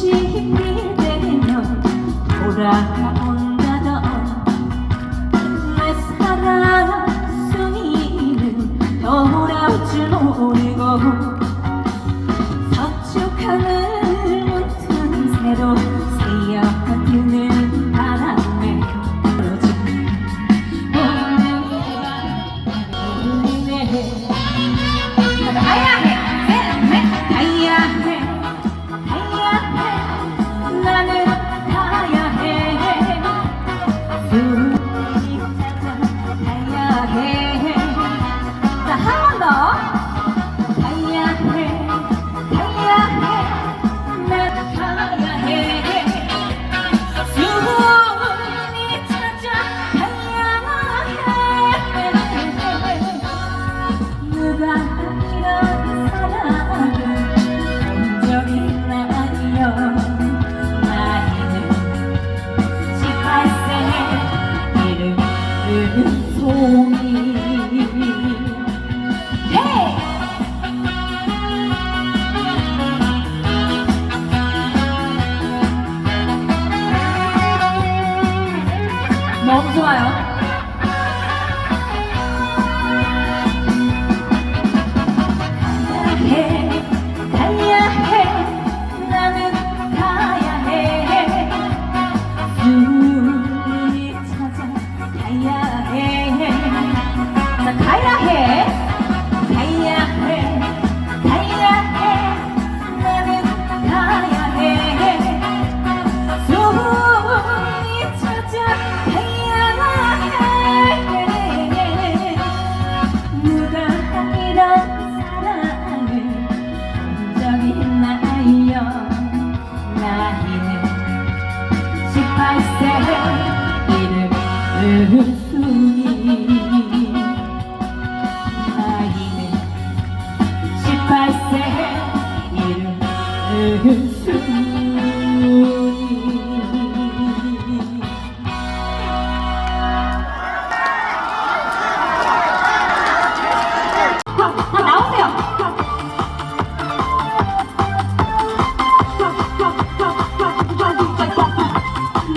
없이 힘들 면 돌아온다던 내 사랑 승이는 돌아올 줄 모르고 서축하는 you. 너무 좋아요.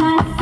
my